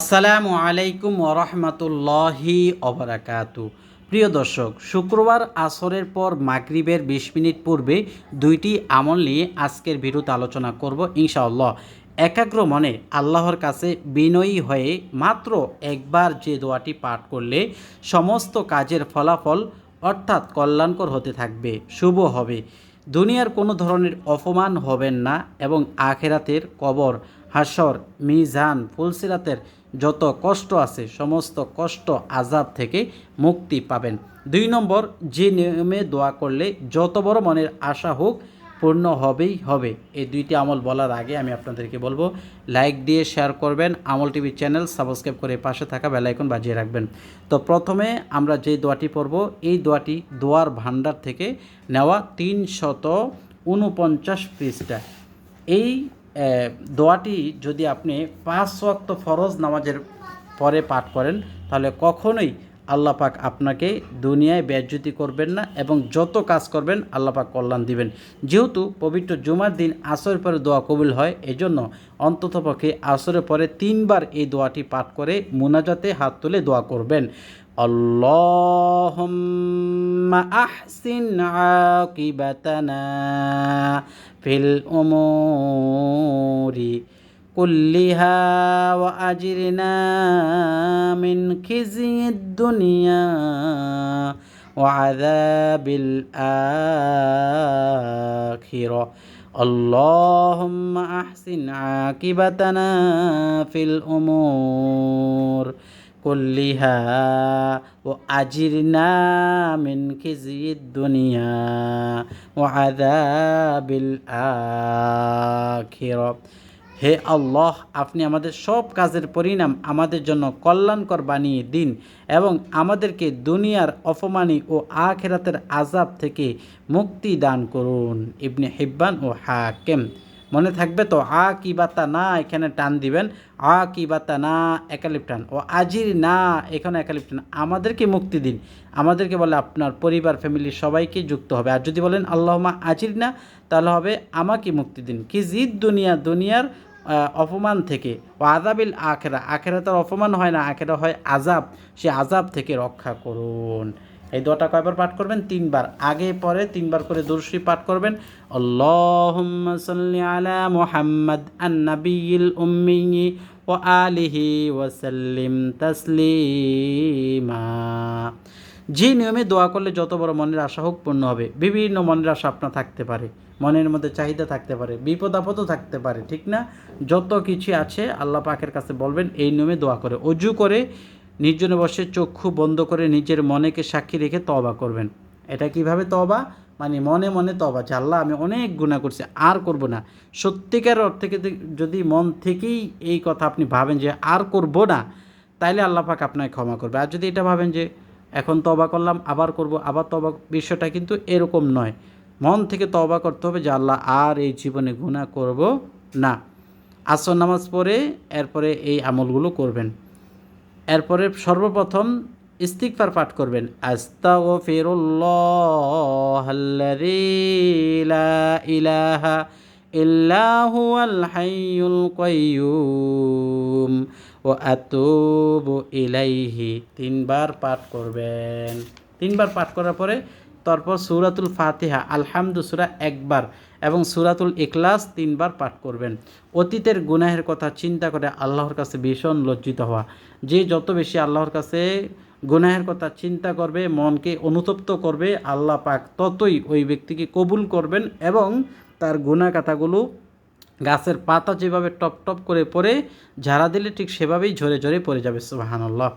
আসসালামু আলাইকুম ওরহমতুল্লাহি অবরাকাতু। প্রিয় দর্শক, শুক্রবার আসরের পর মাগরিবের বিশ মিনিট পূর্বে দুইটি আমল নিয়ে আজকের ভিডিওতে আলোচনা করব ইনশাআল্লাহ। একাগ্র মনে আল্লাহর কাছে বিনয়ী হয়ে মাত্র একবার যে দোয়াটি পাঠ করলে সমস্ত কাজের ফলাফল অর্থাৎ কল্যাণকর হতে থাকবে, শুভ হবে। দুনিয়ার কোনো ধরনের অপমান হবেন না এবং আখেরাতের কবর, হাসর, মিজান, ফুলসিরাতের যত কষ্ট আছে, সমস্ত কষ্ট আজাব থেকে মুক্তি পাবেন। দুই নম্বর, যে নিয়মে দোয়া করলে যত বড় মনের আশা হোক, পূর্ণ হবেই হবে। এই দুইটি আমল বলার আগে আমি আপনাদেরকে বলব, লাইক দিয়ে শেয়ার করবেন। আমল টিভি চ্যানেল সাবস্ক্রাইব করে পাশে থাকা বেলাইকন বাজিয়ে রাখবেন। তো প্রথমে আমরা যে দোয়াটি পড়ব, এই দোয়াটি দোয়ার ভান্ডার থেকে নেওয়া তিন শত উনপঞ্চাশ পৃষ্ঠা। এই দোয়াটি যদি আপনি পাঁচ ওয়াক্ত ফরজ নামাজের পরে পাঠ করেন তাহলে কখনোই আল্লাহ পাক আপনাকে দুনিয়ায় ব্যাজ্যুতি করবেন না এবং যত কাজ করবেন আল্লাহ পাক কল্যাণ দিবেন যেহেতু পবিত্র জুমার দিন আসরের পরে দোয়া কবুল হয় এজন্য অন্ততপক্ষে আসরের পরে তিনবার এই দোয়াটি পাঠ করে মুনাজাতে হাত তুলে দোয়া করবেন اللهم أحسن عاقبتنا في الأمور كلها وأجرنا من خزي الدنيا وعذاب الآخرة. اللهم أحسن عاقبتنا في الأمور كلها وأجرنا من خزي الدنيا وعذاب الآخرة. হে আল্লাহ, আপনি আমাদের সব কাজের পরিণাম আমাদের জন্য কল্যাণকর বানিয়ে দিন এবং আমাদেরকে দুনিয়ার অপমানি ও আখেরাতের আজাব থেকে মুক্তি দান করুন। ইবনে হিব্বান ও হাকেম। মনে থাকবে তো আ কি বাতা না, এখানে টান দিবেন। আ কি বাতা না, একালিপ টান। ও আজির না, এখানে একালিপ টান। আমাদেরকে মুক্তি দিন। আমাদেরকে বলে আপনার পরিবার, ফ্যামিলি সবাইকে যুক্ত হবে। আর যদি বলেন আল্লাহমা আজির না তাহলে হবে আমাকে মুক্তি দিন। কি জিদ দুনিয়া, দুনিয়ার অপমান থেকে। ও আজাবিল আখেরা আখেরা তার অপমান হয় না, আখেরা হয় আজাব সে আজাব থেকে রক্ষা করুন। এই দোয়াটা কয়বার পাঠ করবেন? তিনবার। আগে পরে তিনবার করে দুরশ্রী পাঠ করবেন। সাল্লি আলা মুহাম্মদ আন-নাবিয়্যিল উম্মি ও আলিহি ওয়াসাল্লিম তাসলিমা। যে নিয়মে দোয়া করলে যত বড় মনের আশা হোক পূর্ণ হবে। বিভিন্ন মনের আশা আপনার থাকতে পারে। মনের মধ্যে চাহিদা থাকতে পারে, বিপদ আপদও থাকতে পারে, ঠিক না? যত কিছু আছে আল্লাহ পাকের কাছে বলবেন, এই নিয়মে দোয়া করে। অজু করে নির্জনে বসে চক্ষু বন্ধ করে নিজের মনেকে সাক্ষী রেখে তবা করবেন। এটা কীভাবে তবা মানে মনে মনে তবা যে, আল্লাহ, আমি অনেক গুণা করছি, আর করব না। সত্যিকার অর্থে যদি মন থেকেই এই কথা আপনি ভাবেন যে, আর করব না, তাইলে আল্লাহ পাক আপনাকে ক্ষমা করবে। আর যদি এটা ভাবেন যে এখন তবা করলাম, আবার করব, আবার তবা বিষয়টা কিন্তু এরকম নয়। মন থেকে তবা করতে হবে যে আল্লাহ আর এই জীবনে গুণা করব না। আসর নামাজ পড়ে এরপরে এই আমলগুলো করবেন। এরপরে সর্বপ্রথম ইস্তিকফার পাঠ করবেন। আস্তাগফিরুল্লাহ ইলাহা ইল্লা হুয়াল হাইয়ুল কাইয়ুম। ও আতুবু ইলাইহি, তিনবার পাঠ করবেন। তিনবার পাঠ করার পরে তারপর সুরাতুল ফাতিহা, আলহামদু সুরা একবার এবং সুরাতুল ইখলাস তিনবার পাঠ করবেন। অতীতের গুনাহের কথা চিন্তা করে আল্লাহর কাছে ভীষণ লজ্জিত হওয়া। যে যত বেশি আল্লাহর কাছে গুনাহের কথা চিন্তা করবে, মনকে অনুতপ্ত করবে, আল্লাহ পাক ততই ওই ব্যক্তিকে কবুল করবেন এবং তার গুনাহ কথাগুলো গাছের পাতা যেভাবে টপ টপ করে পড়ে, ঝাড়া দিলে ঠিক সেভাবেই ঝরে ঝরে পড়ে যাবে, সুবাহানাল্লাহ।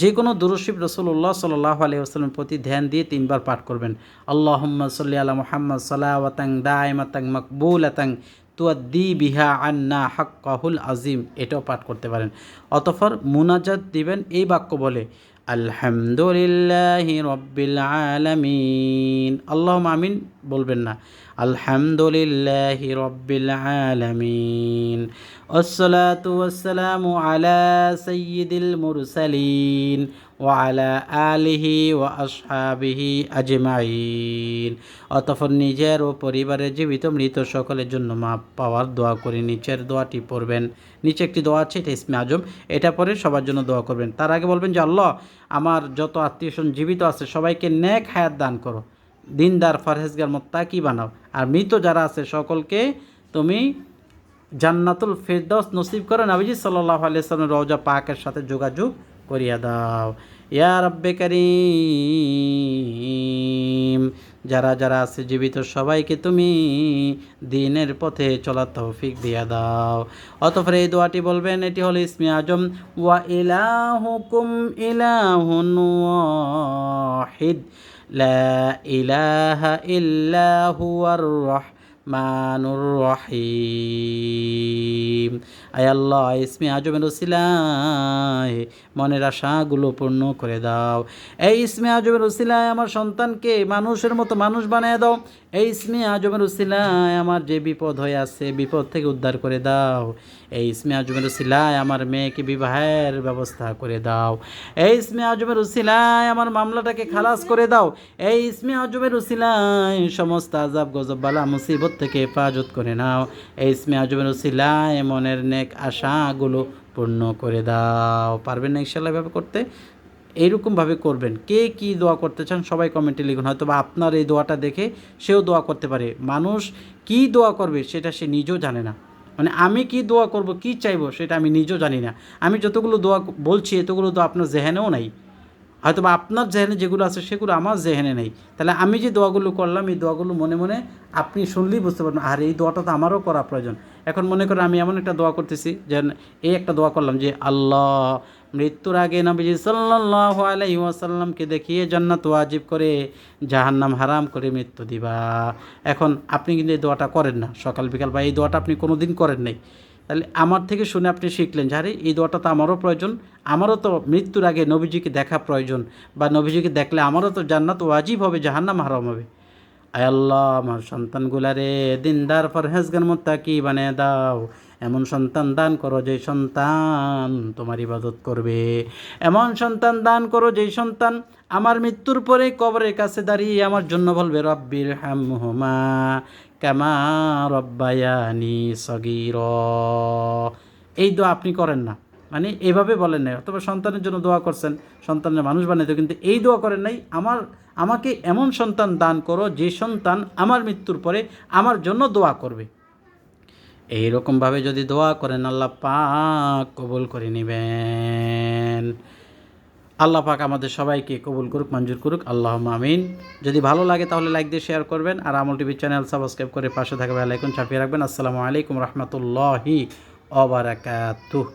যে কোনো দুরশিব রসুল্লাহ সাল্লাহ আলি আসলামের প্রতি ধ্যান দিয়ে তিনবার পাঠ করবেন। আল্লাহ সাল্লি আলা মোহাম্মদ সালাওয়াতাং দায়মাতাং মকবুল আতাং তুয়াদ্দি বিহা আন্না হাক্কাহুল আজিম এটাও পাঠ করতে পারেন। অতঃপর মুনাজাত দিবেন, এই বাক্য বলে, আলহামদুলিল্লাহি রব্বিল আলামিন। আল্লাহ আমিন বলবেন না। আলহামদুলিল্লাহি রব্বিল আলামিন। আসসালাতু ওয়াসসালামু আলা সাইয়্যিদিল মুরসালিন ও আলা আলিহি ওয়া আসহাবিহি আজমাইন। অতঃপর নিজের ও পরিবারের জীবিত মৃত সকলের জন্য মাপ পাওয়ার দোয়া করে নিচের দোয়াটি পড়বেন। নিচে একটি দোয়া আছে, এটা ইসমে আজম। এটা পরে সবার জন্য দোয়া করবেন। তার আগে বলবেন যে, আল্লাহ, আমার যত আত্মীয় জীবিত আছে, সবাইকে ন্যাক হায়াত দান করো। দিনদার ফারহেজগার মোত্তাকি বানাও। আর মৃত যারা আছে সকলকে তুমি জান্নাতুল ফেরদাউস নসিব করে। নাবিজি সাল্লাহ আলিয়াল্লামের রওজা পাকের সাথে যোগাযোগ করিয়া দাও। ইয়া রব্বে করিম, যারা যারা আছে জীবিত, সবাইকে তুমি দিনের পথে চলার তৌফিক দিয়া দাও। অতঃপর এই দোয়াটি বলবেন, এটি হলো ইসমি আজম, ওয়া ইলাহুকুম ইলাহুন ওয়াহিদ। লা إله إلا هو الرحمن রহিম। আয় আল্লাহ, ইসমি আজমের ওসিলায় মনের আশাগুলো পূর্ণ করে দাও। এই ইসমে আজমের ওসিলায় আমার সন্তানকে মানুষের মতো মানুষ বানিয়ে দাও। এই ইসমি আজমের উসিলায় আমার যে বিপদ হয়ে আছে, বিপদ থেকে উদ্ধার করে দাও। এই ইসমি আজমের উসিলায় আমার মেয়েকে বিবাহের ব্যবস্থা করে দাও। এই ইসমি আজমের উসিলায় আমার মামলাটাকে খালাস করে দাও। এই ইসমি আজমের উসিলায় সমস্ত আজাব গজব বালা মুসিবত থেকে হেফাজত করে নাও। এই ইসমি আজমের উসিলায় মনের নেক আশাগুলো পূর্ণ করে দাও। পারবেন না ইনশাল্লাহ এভাবে করতে? এইরকমভাবে করবেন। কে কি দোয়া করতে চান সবাই কমেন্টে লিখুন। হয়তো বা আপনার এই দোয়াটা দেখে সেও দোয়া করতে পারে। মানুষ কি দোয়া করবে সেটা সে নিজেও জানে না। মানে আমি কি দোয়া করব, কি চাইব সেটা আমি নিজেও জানি না। আমি যতগুলো দোয়া বলছি এতগুলো তো আপনার জেহেনেও নাই। হয়তো বা আপনার জেহেনে যেগুলো আছে সেগুলো আমার জেহেনে নেই। তাহলে আমি যে দোয়াগুলো করলাম, এই দোয়াগুলো মনে মনে আপনি শুনলেই বুঝতে পারবেন, আর, এই দোয়াটা তো আমারও করা প্রয়োজন। এখন মনে করেন আমি এমন একটা দোয়া করতেছি যে এই একটা দোয়া করলাম যে, আল্লাহ মৃত্যুর আগে নবীজি সাল্লাহ আলাইহি ওয়াসাল্লামকে দেখিয়ে জান্নাত ওয়াজিব করে জাহান্নাম হারাম করে মৃত্যু দিবা। এখন আপনি কিন্তু এই দোয়াটা করেন না। সকাল, বিকাল, বা এই দোয়াটা আপনি কোনো দিন করেন নাই। তাহলে আমার থেকে শুনে আপনি শিখলেন যে এই দোয়াটা তো আমারও প্রয়োজন, আমারও তো মৃত্যুর আগে নবীজিকে দেখা প্রয়োজন, বা নবীজিকে দেখলে আমারও তো জান্নাত ওয়াজিব হবে, জাহান্নাম হারাম হবে। আয় আল্লাহ, আমার সন্তানগুলারে দিনদার ফরহেজগান মোত্তাকি বানিয়ে দাও। এমন সন্তান দান করো যে সন্তান তোমার ইবাদত করবে। এমন সন্তান দান করো যেই সন্তান আমার মৃত্যুর পরে কবরের কাছে দাঁড়িয়ে আমার জন্য বলবে, রব্বির হামহুমা কামা রব্বায়ানি সগির। এই দোয়া আপনি করেন না। মানে এভাবে বলেন নাই, অথবা সন্তানের জন্য দোয়া করছেন, সন্তানের মানুষ বানাইতে, কিন্তু এই দোয়া করেন নাই, আমার, আমাকে এমন সন্তান দান করো যে সন্তান আমার মৃত্যুর পরে আমার জন্য দোয়া করবে। এইরকমভাবে যদি দোয়া করেন, আল্লাহ পাক কবুল করে নেবেন। আল্লাহ পাক আমাদের সবাইকে কবুল করুক, মঞ্জুর করুক। আল্লাহ মামিন যদি ভালো লাগে তাহলে লাইক দিয়ে শেয়ার করবেন আর আমল টিভি চ্যানেল সাবস্ক্রাইব করে পাশে থাকবে আলাইকুম ছাপিয়ে রাখবেন। আসসালামু আলাইকুম রহমতুল্লাহি অবরাকাতুহ